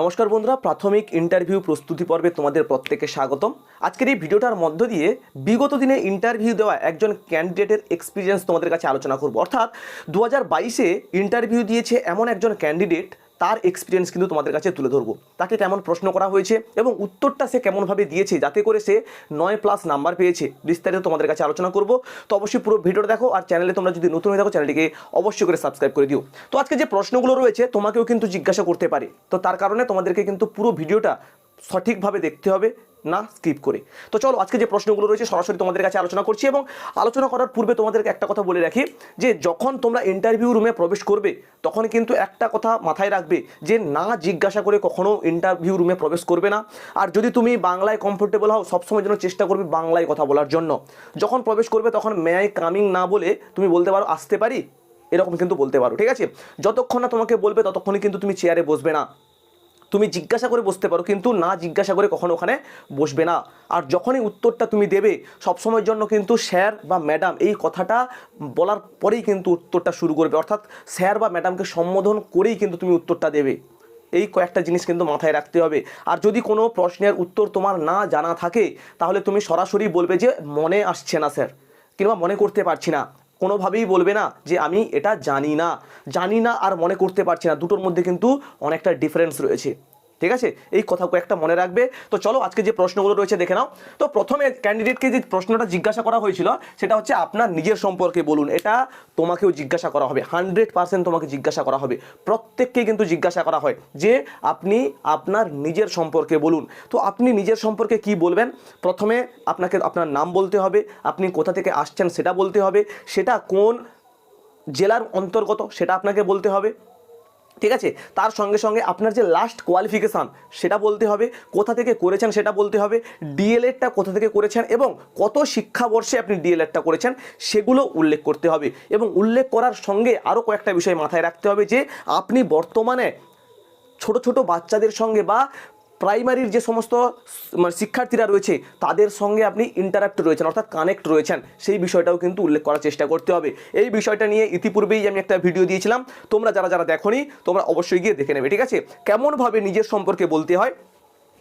নমস্কার বন্ধুরা, প্রাথমিক ইন্টারভিউ প্রস্তুতি পর্বে তোমাদের প্রত্যেকে স্বাগতম। আজকের এই ভিডিওটার মধ্য দিয়ে বিগত দিনে ইন্টারভিউ দেওয়া একজন ক্যান্ডিডেটের এক্সপিরিয়েন্স তোমাদের কাছে আলোচনা করব। অর্থাৎ দু হাজার বাইশে ইন্টারভিউ দিয়েছে এমন একজন ক্যান্ডিডেট তার এক্সপিরিয়েন্স কিন্তু তোমাদের কাছে তুলে ধরবো। তাকে কেমন প্রশ্ন করা হয়েছে এবং উত্তরটা সে কেমনভাবে দিয়েছে, যাতে করে সে নয় প্লাস নাম্বার পেয়েছে, বিস্তারিত তোমাদের কাছে আলোচনা করব। তো অবশ্যই পুরো ভিডিওটা দেখো আর চ্যানেলে তোমরা যদি নতুন হয়ে থাকো চ্যানেলটিকে অবশ্যই করে সাবস্ক্রাইব করে দিও। তো আজকে যে প্রশ্নগুলো রয়েছে, তোমাকেও কিন্তু জিজ্ঞাসা করতে পারে। তো তার কারণে তোমাদেরকে কিন্তু পুরো ভিডিওটা সঠিকভাবে দেখতে হবে। না স্কিপ করে। তো চলো আজকে যে প্রশ্নগুলো রয়েছে, সরাসরি তোমাদের কাছে আলোচনা করছি এবং আলোচনা করার পূর্বে তোমাদেরকে একটা কথা বলে রাখি, যে যখন তোমরা ইন্টারভিউ রুমে প্রবেশ করবে, তখন কিন্তু একটা কথা মাথায় রাখবে, যে না জিজ্ঞাসা করে কখনো ইন্টারভিউ রুমে প্রবেশ করবে না। আর যদি তুমি বাংলায় কমফোর্টেবল হও, সবসময় যেন চেষ্টা করবে বাংলায় কথা বলার জন্য। যখন প্রবেশ করবে, তখন ম্যায় কামিং না বলে তুমি বলতে পারো, আসতে পারি? এরকম কিন্তু বলতে পারো, ঠিক আছে? যতক্ষণ না তোমাকে বলবে, ততক্ষণই কিন্তু তুমি চেয়ারে বসবে না। তুমি জিজ্ঞাসা করে বসতে পারো, কিন্তু না জিজ্ঞাসা করে কখনো ওখানে বসবে না। আর যখনই উত্তরটা তুমি দেবে, সবসময়ের জন্য কিন্তু স্যার বা ম্যাডাম এই কথাটা বলার পরেই কিন্তু উত্তরটা শুরু করবে। অর্থাৎ স্যার বা ম্যাডামকে সম্বোধন করেই কিন্তু তুমি উত্তরটা দেবে। এই কয়েকটা জিনিস কিন্তু মাথায় রাখতে হবে। আর যদি কোনো প্রশ্নের উত্তর তোমার না জানা থাকে, তাহলে তুমি সরাসরি বলবে যে, মনে আসছে না স্যার কিংবা মনে করতে পারছি না। কোনোভাবেই বলবে না যে আমি এটা জানি না। জানি না আর মনে করতে পারছি না। দুটোর মধ্যে কিন্তু অনেকটা ডিফারেন্স রয়েছে। ঠিক আছে? এই কথা কয়েকটা মনে রাখবে। তো চলো আজকে যে প্রশ্নগুলো রয়েছে দেখে নাও। তো প্রথমে ক্যান্ডিডেটকে যে প্রশ্নটা জিজ্ঞাসা করা হয়েছিল, সেটা হচ্ছে আপনার নিজের সম্পর্কে বলুন। এটা তোমাকেও জিজ্ঞাসা করা হবে। হান্ড্রেড পার্সেন্ট তোমাকে জিজ্ঞাসা করা হবে। প্রত্যেককে কিন্তু জিজ্ঞাসা করা হয় যে, আপনি আপনার নিজের সম্পর্কে বলুন। তো আপনি নিজের সম্পর্কে কি বলবেন? প্রথমে আপনাকে আপনার নাম বলতে হবে। আপনি কোথা থেকে আসছেন সেটা বলতে হবে। সেটা কোন জেলার অন্তর্গত সেটা আপনাকে বলতে হবে। ঠিক আছে? তার সঙ্গে সঙ্গে আপনার যে লাস্ট কোয়ালিফিকেশান সেটা বলতে হবে, কোথা থেকে করেছেন সেটা বলতে হবে ডিএলএডটা কোথা থেকে করেছেন এবং কত শিক্ষাবর্ষে আপনি ডিএলএডটা করেছেন, সেগুলো উল্লেখ করতে হবে। এবং উল্লেখ করার সঙ্গে আরও কয়েকটা বিষয় মাথায় রাখতে হবে যে, আপনি বর্তমানে ছোট ছোট বাচ্চাদের সঙ্গে বা প্রাইমারির যে সমস্ত মানে শিক্ষার্থীরা রয়েছে, তাদের সঙ্গে আপনি ইন্টারাক্ট রয়েছেন, অর্থাৎ কানেক্ট রয়েছেন, সেই বিষয়টাও কিন্তু উল্লেখ করার চেষ্টা করতে হবে। এই বিষয়টা নিয়ে ইতিপূর্বেই আমি একটা ভিডিও দিয়েছিলাম, তোমরা যারা যারা দেখোনি, তোমরা অবশ্যই গিয়ে দেখে নেবে, ঠিক আছে? কেমনভাবে নিজের সম্পর্কে বলতে হয়,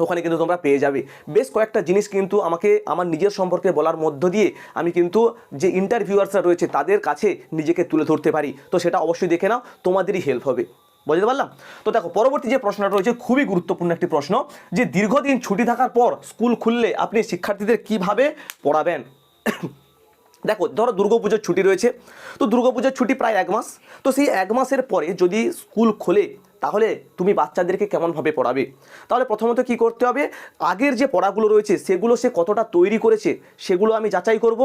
ওখানে কিন্তু তোমরা পেয়ে যাবে। বেশ কয়েকটা জিনিস কিন্তু আমাকে, আমার নিজের সম্পর্কে বলার মধ্য দিয়ে আমি কিন্তু যে ইন্টারভিউয়ার্সরা রয়েছে, তাদের কাছে নিজেকে তুলে ধরতে পারি। তো সেটা অবশ্যই দেখে নাও, তোমাদেরই হেল্প হবে। বুঝতে পারলাম? তো দেখো, পরবর্তী যে প্রশ্নটা রয়েছে, খুবই গুরুত্বপূর্ণ একটি প্রশ্ন, যে দীর্ঘদিন ছুটি থাকার পর স্কুল খুললে আপনি শিক্ষার্থীদের কীভাবে পড়াবেন? দেখো, ধরো দুর্গাপুজোর ছুটি রয়েছে। তো দুর্গাপুজোর ছুটি প্রায় এক মাস। তো সেই এক মাসের পরে যদি স্কুল খোলে তাহলে তুমি বাচ্চাদেরকে কেমনভাবে পড়াবে? তাহলে প্রথমত কি করতে হবে? আগের যে পড়াগুলো রয়েছে, সেগুলো সে কতটা তৈরি করেছে, সেগুলো আমি যাচাই করব।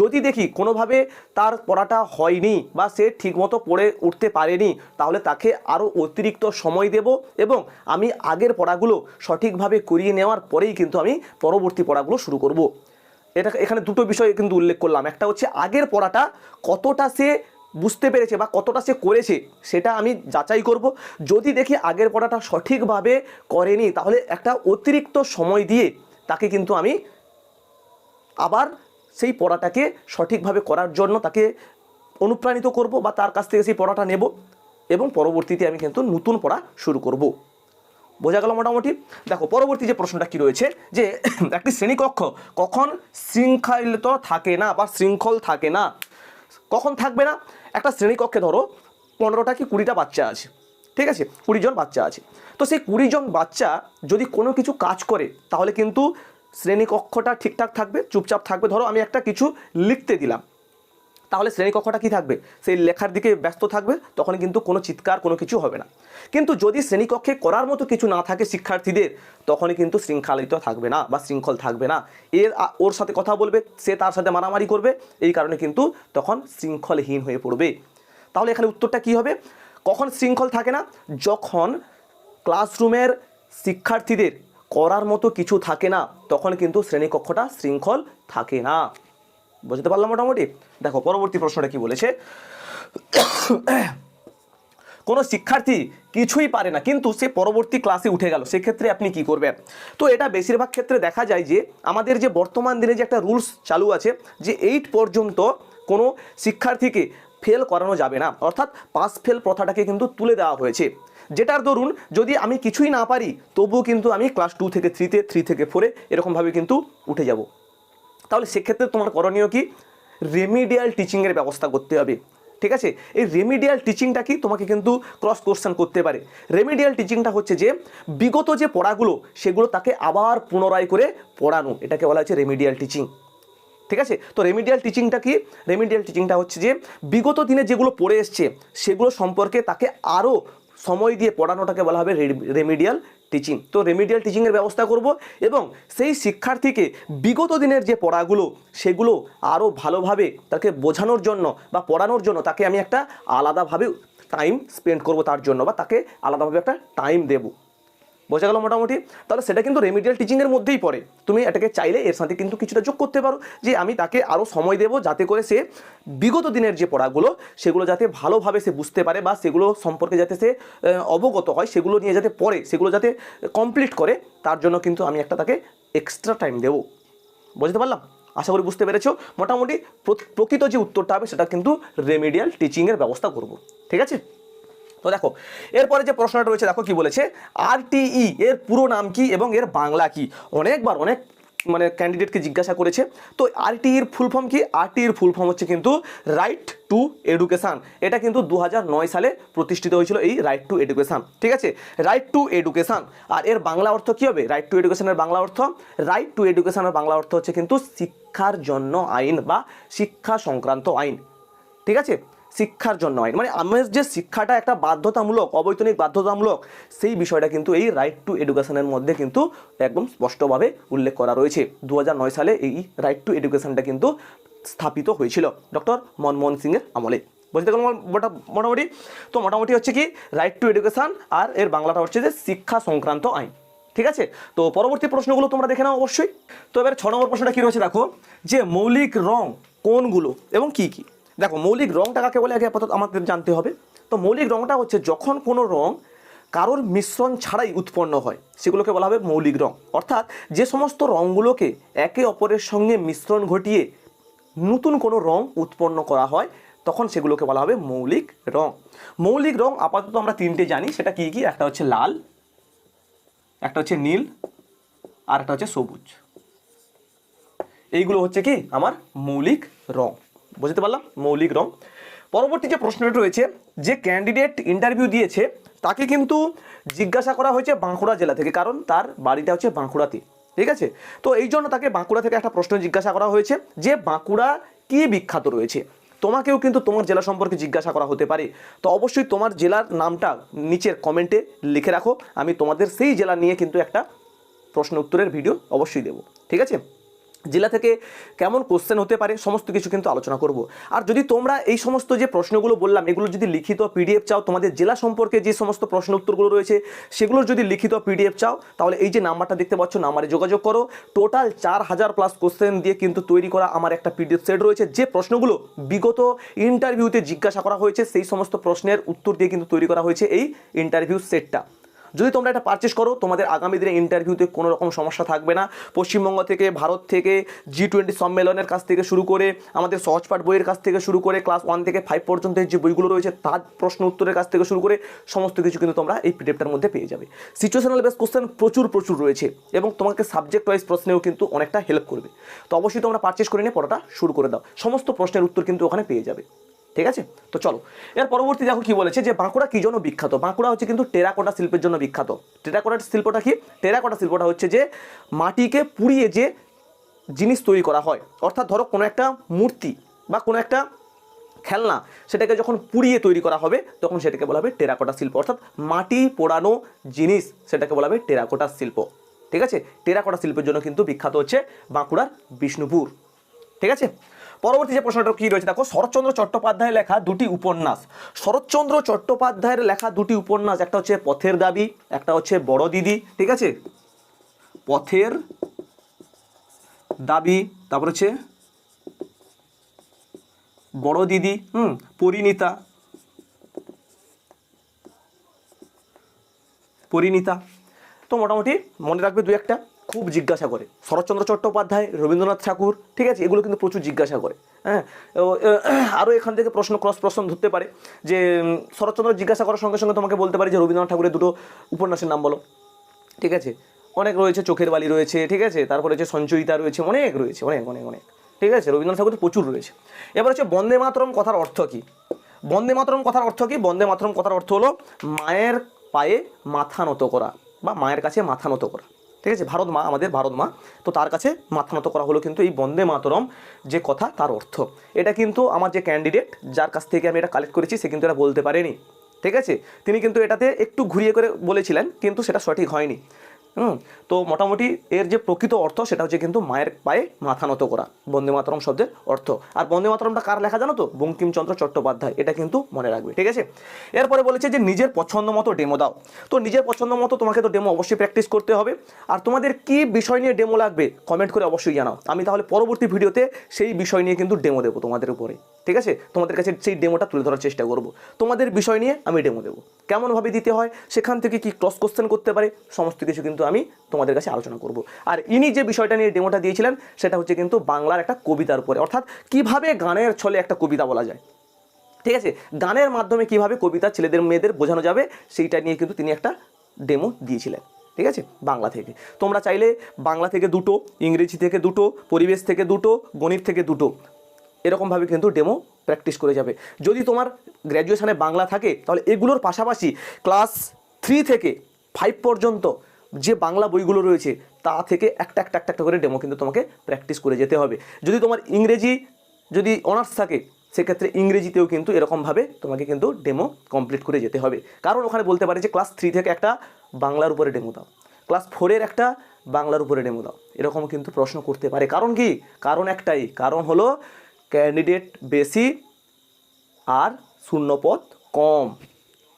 যদি দেখি কোনোভাবে তার পড়াটা হয়নি বা সে ঠিকমতো পড়ে উঠতে পারেনি, তাহলে তাকে আরও অতিরিক্ত সময় দেব এবং আমি আগের পড়াগুলো সঠিকভাবে করিয়ে নেওয়ার পরেই কিন্তু আমি পরবর্তী পড়াগুলো শুরু করব। এটা এখানে দুটো বিষয় কিন্তু উল্লেখ করলাম। একটা হচ্ছে আগের পড়াটা কতটা সে বুঝতে পেরেছে বা কতটা সে করেছে, সেটা আমি যাচাই করব। যদি দেখি আগের পড়াটা সঠিকভাবে করেনি, তাহলে একটা অতিরিক্ত সময় দিয়ে তাকে কিন্তু আমি আবার সেই পড়াটাকে সঠিকভাবে করার জন্য তাকে অনুপ্রাণিত করব বা তার কাছ থেকে সেই পড়াটা নেব এবং পরবর্তীতে আমি কিন্তু নতুন পড়া শুরু করব। বোঝা গেল মোটামুটি? দেখো, পরবর্তী যে প্রশ্নটা কি রয়েছে, যে একটি শ্রেণীকক্ষ কখন শৃঙ্খলিত থাকে না বা শৃঙ্খল থাকে না? কখন থাকবে না? একটা শ্রেণীকক্ষে ধরো, পনেরোটা কি কুড়িটা বাচ্চা আছে। ঠিক আছে? কুড়ি জন বাচ্চা আছে। তো সেই কুড়িজন বাচ্চা যদি কোনো কিছু কাজ করে, তাহলে কিন্তু শ্রেণীকক্ষটা ঠিকঠাক থাকবে, চুপচাপ থাকবে। ধরো আমি একটা কিছু লিখতে দিলাম। তাহলে শ্রেণীকক্ষটা কি থাকবে? সেই লেখার দিকে ব্যস্ত থাকবে তখন কিন্তু কোনো চিৎকার, কোনো কিছু হবে না। কিন্তু যদি শ্রেণীকক্ষে করার মতো কিছু না থাকে শিক্ষার্থীদের, তখনই কিন্তু শৃঙ্খলিত থাকবে না বা শৃঙ্খল থাকবে না। এর ওর সাথে কথা বলবে, সে তার সাথে মারামারি করবে, এই কারণে কিন্তু তখন শৃঙ্খলহীন হয়ে পড়বে। তাহলে এখানে উত্তরটা কি হবে? কখন শৃঙ্খল থাকে না? যখন ক্লাসরুমের শিক্ষার্থীদের করার মতো কিছু থাকে না, তখন কিন্তু শ্রেণীকক্ষটা শৃঙ্খল থাকে না। বুঝতে পারলাম মোটামুটি? দেখো, পরবর্তী প্রশ্নটা কি বলেছে? কোনো শিক্ষার্থী কিছুই পারে না, কিন্তু সে পরবর্তী ক্লাসে উঠে গেল, সেক্ষেত্রে আপনি কি করবেন? তো এটা বেশিরভাগ ক্ষেত্রে দেখা যায় যে, আমাদের যে বর্তমান দিনে যে একটা রুলস চালু আছে, যে এইট পর্যন্ত কোনো শিক্ষার্থীকে ফেল করানো যাবে না, অর্থাৎ পাস ফেল প্রথাটাকে কিন্তু তুলে দেওয়া হয়েছে। যেটার দরুন, যদি আমি কিছুই না পারি, তবুও কিন্তু আমি ক্লাস টু থেকে থ্রিতে থ্রি থেকে ফোরে এরকমভাবে কিন্তু উঠে যাব। তাহলে সেক্ষেত্রে তোমার করণীয় কি? রেমিডিয়াল টিচিংয়ের ব্যবস্থা করতে হবে। ঠিক আছে? এই রেমিডিয়াল টিচিংটা কি? তোমাকে কিন্তু ক্রস কোশ্চেন করতে পারে। রেমিডিয়াল টিচিংটা হচ্ছে যে, বিগত যে পড়াগুলো, সেগুলো তাকে আবার পুনরায় করে পড়ানো। এটাকে বলা হচ্ছে রেমিডিয়াল টিচিং ঠিক আছে? তো রেমিডিয়াল টিচিংটা কি? রেমিডিয়াল টিচিংটা হচ্ছে যে, বিগত দিনে যেগুলো পড়ে এসছে, সেগুলো সম্পর্কে তাকে আরও সময় দিয়ে পড়ানোটাকে বলা হবে রেমিডিয়াল টিচিং তো রেমিডিয়াল টিচিংয়ের ব্যবস্থা করব এবং সেই শিক্ষার্থীকে বিগত দিনের যে পড়াগুলো, সেগুলো আরও ভালোভাবে তাকে বোঝানোর জন্য বা পড়ানোর জন্য তাকে আমি একটা আলাদাভাবে টাইম স্পেন্ড করব তার জন্য বা তাকে আলাদাভাবে একটা টাইম দেবো। বোঝা গেল মোটামুটি? তাহলে সেটা কিন্তু রেমিডিয়াল টিচিংয়ের মধ্যেই পড়ে। তুমি এটাকে চাইলে এর সাথে কিন্তু কিছুটা যোগ করতে পারো, যে আমি তাকে আরও সময় দেবো যাতে করে সে বিগত দিনের যে পড়াগুলো, সেগুলো যাতে ভালোভাবে সে বুঝতে পারে বা সেগুলো সম্পর্কে যাতে সে অবগত হয়, সেগুলো নিয়ে যাতে পড়ে, সেগুলো যাতে কমপ্লিট করে, তার জন্য কিন্তু আমি একটা তাকে এক্সট্রা টাইম দেবো। বুঝতে পারলাম? আশা করি বুঝতে পেরেছ। মোটামুটি প্র- প্রকৃত যে উত্তরটা হবে সেটা কিন্তু রেমিডিয়াল টিচিংয়ের ব্যবস্থা করব। ঠিক আছে? তো দেখো, এরপরে যে প্রশ্নটা রয়েছে, দেখো কি বলেছে? আরটিই এর পুরো নাম কি এবং এর বাংলা কি? অনেকবার অনেক মানে ক্যান্ডিডেটকে জিজ্ঞাসা করেছে। তো আরটিইর ফুল ফর্ম কি? আরটিইর ফুল ফর্ম হচ্ছে কিন্তু রাইট টু এডুকেশান এটা কিন্তু দু হাজার নয় সালে প্রতিষ্ঠিত হয়েছিল এই রাইট টু এডুকেশান ঠিক আছে? রাইট টু এডুকেশান আর এর বাংলা অর্থ কী হবে? রাইট টু এডুকেশনের বাংলা অর্থ? রাইট টু এডুকেশনের বাংলা অর্থ হচ্ছে কিন্তু শিক্ষার জন্য আইন বা শিক্ষা সংক্রান্ত আইন। ঠিক আছে? শিক্ষার জন্য আইন মানে আমার যে শিক্ষাটা একটা বাধ্যতামূলক, অবৈতনিক বাধ্যতামূলক, সেই বিষয়টা কিন্তু এই রাইট টু এডুকেশনের মধ্যে কিন্তু একদম স্পষ্টভাবে উল্লেখ করা রয়েছে। দু হাজার নয় সালে এই রাইট টু এডুকেশনটা কিন্তু স্থাপিত হয়েছিল। ডক্টর মনমোহন সিংয়ের আমলে। বুঝতে মোটা- মোটামুটি? তো মোটামুটি হচ্ছে কি রাইট টু এডুকেশন আর এর বাংলাটা হচ্ছে যে শিক্ষা সংক্রান্ত আইন। ঠিক আছে? তো পরবর্তী প্রশ্নগুলো তোমরা দেখে নাও অবশ্যই। তো এবার ছ নম্বর প্রশ্নটা কী রয়েছে দেখো? যে মৌলিক রং কোনগুলো এবং কি কি? দেখো, মৌলিক রংটা কাকে বলে? আগে আপাতত আমাদের জানতে হবে। তো মৌলিক রংটা হচ্ছে যখন কোনো রং কারোর মিশ্রণ ছাড়াই উৎপন্ন হয়, সেগুলোকে বলা হবে মৌলিক রং। অর্থাৎ যে সমস্ত রঙগুলোকে একে অপরের সঙ্গে মিশ্রণ ঘটিয়ে নতুন কোনো রং উৎপন্ন করা হয়, তখন সেগুলোকে বলা হবে মৌলিক রং। মৌলিক রং আপাতত আমরা তিনটে জানি। সেটা কি কি? একটা হচ্ছে লাল, একটা হচ্ছে নীল, আর একটা হচ্ছে সবুজ। এইগুলো হচ্ছে কি? আমার মৌলিক রং। বুঝতে পারলাম? মৌলিক রং। পরবর্তী যে প্রশ্নটা রয়েছে, যে ক্যান্ডিডেট ইন্টারভিউ দিয়েছে, তাকে কিন্তু জিজ্ঞাসা করা হয়েছে বাঁকুড়া জেলা থেকে, কারণ তার বাড়িটা হচ্ছে বাঁকুড়াতে। ঠিক আছে? তো এই জন্য তাকে বাঁকুড়া থেকে একটা প্রশ্ন জিজ্ঞাসা করা হয়েছে, যে বাঁকুড়া কি বিখ্যাত রয়েছে? তোমাকেও কিন্তু তোমার জেলা সম্পর্কে জিজ্ঞাসা করা হতে পারে। তো অবশ্যই তোমার জেলার নামটা নিচের কমেন্টে লিখে রাখো। আমি তোমাদের সেই জেলা নিয়ে কিন্তু একটা প্রশ্ন উত্তরের ভিডিও অবশ্যই দেবো। ঠিক আছে? জেলা থেকে কেমন কোশ্চেন হতে পারে, সমস্ত কিছু কিন্তু আলোচনা করব। আর যদি তোমরা এই সমস্ত যে প্রশ্নগুলো বললাম, এগুলো যদি লিখিত পিডিএফ চাও, তোমাদের জেলা সম্পর্কে যে সমস্ত প্রশ্ন উত্তরগুলো রয়েছে সেগুলোর যদি লিখিত পিডিএফ চাও, তাহলে এই যে নাম্বারটা দেখতে পাচ্ছ, নাম্বারে যোগাযোগ করো। টোটাল চার হাজার প্লাস কোশ্চেন দিয়ে কিন্তু তৈরি করা আমার একটা পিডিএফ সেট রয়েছে। যে প্রশ্নগুলো বিগত ইন্টারভিউতে জিজ্ঞাসা করা হয়েছে, সেই সমস্ত প্রশ্নের উত্তর দিয়ে কিন্তু তৈরি করা হয়েছে এই ইন্টারভিউ সেটটা যদি তোমরা এটা পারচেস করো, তোমাদের আগামী দিনে ইন্টারভিউতে কোনো রকম সমস্যা থাকবে না। পশ্চিমবঙ্গ থেকে, ভারত থেকে জি টোয়েন্টি সম্মেলনের কাছ থেকে শুরু করে, আমাদের সহজপাঠ বইয়ের কাছ থেকে শুরু করে ক্লাস ওয়ান থেকে ফাইভ পর্যন্ত যে বইগুলো রয়েছে, তার প্রশ্ন উত্তরের কাছ থেকে শুরু করে, সমস্ত কিছু কিন্তু তোমরা এই পিডিএফটার মধ্যে পেয়ে যাবে। সিচুয়েশনাল বেস কোশ্চেন প্রচুর প্রচুর রয়েছে এবং তোমাকে সাবজেক্ট ওয়াইজ প্রশ্নেও কিন্তু অনেকটা হেল্প করবে। তো অবশ্যই তোমরা পারচেস করে নিয়ে পড়াটা শুরু করে দাও। সমস্ত প্রশ্নের উত্তর কিন্তু ওখানে পেয়ে যাবে। ঠিক আছে? তো চলো। এর পরবর্তী দেখো কি বলেছে যে বাঁকুড়া কি জন্য বিখ্যাত? বাঁকুড়া হচ্ছে কিন্তু টেরাকোটা শিল্পের জন্য বিখ্যাত। টেরাকোটা শিল্পটা কি? টেরাকোটা শিল্পটা হচ্ছে যে মাটিকে পুড়িয়ে যে জিনিস তৈরি করা হয়। অর্থাৎ ধরো কোনো একটা মূর্তি বা কোনো একটা খেলনা সেটাকে যখন পুড়িয়ে তৈরি করা হবে, তখন সেটাকে বলা হবে টেরাকোটা শিল্প। অর্থাৎ মাটি পোড়ানো জিনিস সেটাকে বলা হবে টেরাকোটা শিল্প। ঠিক আছে? টেরাকোটা শিল্পের জন্য কিন্তু বিখ্যাত হচ্ছে বাঁকুড়ার বিষ্ণুপুর। ঠিক আছে? পরবর্তী যে প্রশ্নটা কি রয়েছে, দেখো, শরৎচন্দ্র চট্টোপাধ্যায়ের লেখা দুটি উপন্যাস। শরৎচন্দ্র চট্টোপাধ্যায়ের লেখা দুটি উপন্যাস, একটা হচ্ছে পথের দাবি, একটা হচ্ছে বড় দিদি, ঠিক আছে? পথের দাবি, তারপর হচ্ছে বড় দিদি, হুম, পরিণীতা। পরিণীতা। তো মোটামুটি মনে রাখবে দু একটা। খুব জিজ্ঞাসা করে। শরৎচন্দ্র চট্টোপাধ্যায়, রবীন্দ্রনাথ ঠাকুর, ঠিক আছে? এগুলো কিন্তু প্রচুর জিজ্ঞাসা করে হ্যাঁ? আরও এখান থেকে প্রশ্ন ক্রস প্রশ্ন ধরতে পারে যে শরৎচন্দ্র জিজ্ঞাসা করার সঙ্গে সঙ্গে তোমাকে বলতে পারে যে, রবীন্দ্রনাথ ঠাকুরের দুটো উপন্যাসের নাম বলো, ঠিক আছে? অনেক রয়েছে, চোখের বালি রয়েছে, ঠিক আছে? তারপরে হচ্ছে সঞ্চয়িতা রয়েছে, অনেক রয়েছে, অনেক অনেক অনেক, ঠিক আছে? রবীন্দ্রনাথ ঠাকুর প্রচুর রয়েছে। এবার হচ্ছে, বন্দে মাতরম কথার অর্থ কী? বন্দে মাতরম কথার অর্থ কী? বন্দে মাতরম কথার অর্থ হলো, মায়ের পায়ে মাথা নত করা বা মায়ের কাছে মাথা নত করা। ঠিক আছে? ভারত মা, আমাদের ভারত মা। তো তার কাছে মাথা নত করা হলো কিন্তু এই বন্দে মাতরম যে কথা তার অর্থ। এটা কিন্তু আমার যে ক্যান্ডিডেট যার কাছ থেকে আমি এটা কালেক্ট করেছি, সে কিন্তু এটা বলতে পারেনি। ঠিক আছে? তিনি কিন্তু এটাতে একটু ঘুরিয়ে করে বলেছিলেন, কিন্তু সেটা সঠিক হয়নি। হুম, তো মোটামুটি এর যে প্রকৃত অর্থ সেটা হচ্ছে কিন্তু মায়ের পায়ে মাথা নত করা, বন্দে মাতরম শব্দের অর্থ। আর বন্দে মাতরমটা কার লেখা জানো তো? বঙ্কিমচন্দ্র চট্টোপাধ্যায়, এটা কিন্তু মনে রাখবে, ঠিক আছে? এরপরে বলেছে যে নিজের পছন্দ মতো ডেমো দাও। তো নিজের পছন্দ মতো তোমাকে তো ডেমো অবশ্যই প্র্যাকটিস করতে হবে। আর তোমাদের কি বিষয় নিয়ে ডেমো লাগবে কমেন্ট করে অবশ্যই জানাও। আমি তাহলে পরবর্তী ভিডিওতে সেই বিষয় নিয়ে কিন্তু ডেমো দেবো তোমাদের উপরে, ঠিক আছে? তোমাদের কাছে সেই ডেমোটা তুলে ধরার চেষ্টা করব। তোমাদের বিষয় নিয়ে আমি ডেমো দেবো। কেমনভাবে দিতে হয়, সেখান থেকে কি ক্রস কোশ্চেন করতে পারে, সমস্ত কিছু কিন্তু আমি তোমাদের কাছে আলোচনা করব। আর ইনি যে বিষয়টা নিয়ে ডেমোটা দিয়েছিলেন, সেটা হচ্ছে কিন্তু বাংলার একটা কবিতার উপরে। অর্থাৎ কীভাবে গানের ছলে একটা কবিতা বলা যায়। ঠিক আছে? গানের মাধ্যমে কীভাবে কবিতা ছেলেদের, মেয়েদের বোঝানো যাবে, সেইটা নিয়ে কিন্তু তিনি একটা ডেমো দিয়েছিলেন। ঠিক আছে? বাংলা থেকে। তোমরা চাইলে বাংলা থেকে দুটো, ইংরেজি থেকে দুটো, পরিবেশ থেকে দুটো, গণিত থেকে দুটো, এরকমভাবে কিন্তু ডেমো প্র্যাকটিস করে যাবে। যদি তোমার গ্র্যাজুয়েশানে বাংলা থাকে, তাহলে এগুলোর পাশাপাশি ক্লাস থ্রি থেকে ফাইভ পর্যন্ত যে বাংলা বইগুলো রয়েছে, তা থেকে একটা একটা একটা একটা করে ডেমো কিন্তু তোমাকে প্র্যাকটিস করে যেতে হবে। যদি তোমার ইংরেজি, যদি অনার্স থাকে, সেক্ষেত্রে ইংরেজিতেও কিন্তু এরকমভাবে তোমাকে কিন্তু ডেমো কমপ্লিট করে যেতে হবে। কারণ ওখানে বলতে পারে যে ক্লাস থ্রি থেকে একটা বাংলার উপরে ডেমো দাও। ক্লাস ফোরের একটা বাংলার উপরে ডেমো দাও। এরকম কিন্তু প্রশ্ন করতে পারে। কারণ কি? কারণ একটাই। কারণ হলো ক্যান্ডিডেট বেশি আর শূন্যপদ কম।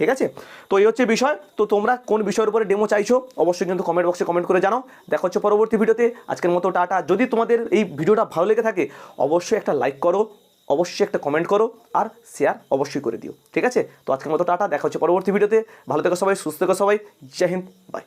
ঠিক আছে? তো এই হচ্ছে বিষয়। তো তোমরা কোন বিষয়ের উপরে ডেমো চাইছো, অবশ্যই কিন্তু কমেন্ট বক্সে কমেন্ট করে জানাও। দেখা হচ্ছে পরবর্তী ভিডিওতে। আজকের মতো টাটা। যদি তোমাদের এই ভিডিওটা ভালো লেগে থাকে, অবশ্যই একটা লাইক করো, অবশ্যই একটা কমেন্ট করো, আর শেয়ার অবশ্যই করে দিও। ঠিক আছে? তো আজকের মতো টাটা। দেখা হচ্ছে পরবর্তী ভিডিওতে। ভালো থেকো সবাই, সুস্থ থেকো সবাই। জয় হিন্দ। বাই